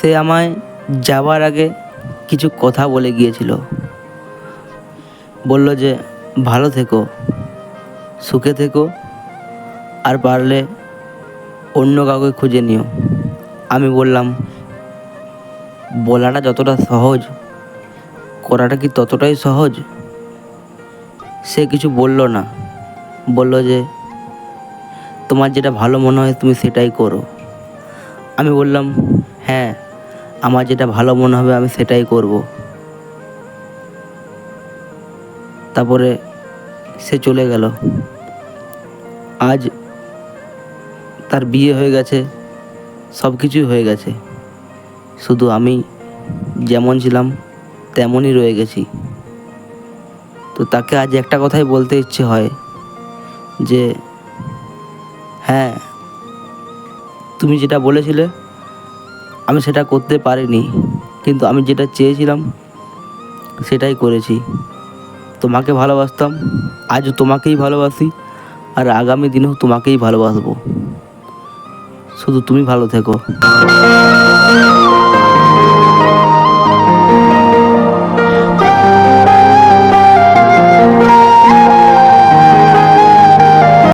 সে আমায় যাওয়ার আগে কিছু কথা বলে গিয়েছিল। বলল যে, ভালো থেকো, সুখে থেকো, আর পারলে অন্য কাউকে খুঁজে নিও। আমি বললাম, বলাটা যতটা সহজ, করাটা কি ততটাই সহজ? সে কিছু বলল না। বলল যে, তোমার যেটা ভালো মনে হয় তুমি সেটাই করো। আমি বললাম হ্যাঁ আমার যেটা ভালো মনে হবে আমি সেটাই করব। তারপরে সে চলে গেল। আজ তার বিয়ে হয়ে গেছে, সব কিছুই হয়ে গেছে। শুধু আমি যেমন ছিলাম, তেমনই রয়ে গেছি। তো তাকে আজ একটা কথাই বলতে ইচ্ছে হয় যে হ্যাঁ তুমি যেটা বলেছিলে আমি সেটা করতে পারিনি, কিন্তু আমি যেটা চেয়েছিলাম সেটাই করেছি। তোমাকে ভালোবাসতাম আজ তোমাকেই ভালোবাসি, আর আগামী দিনেও তোমাকেই ভালোবাসবো। শুধু তুমি ভালো থেকো।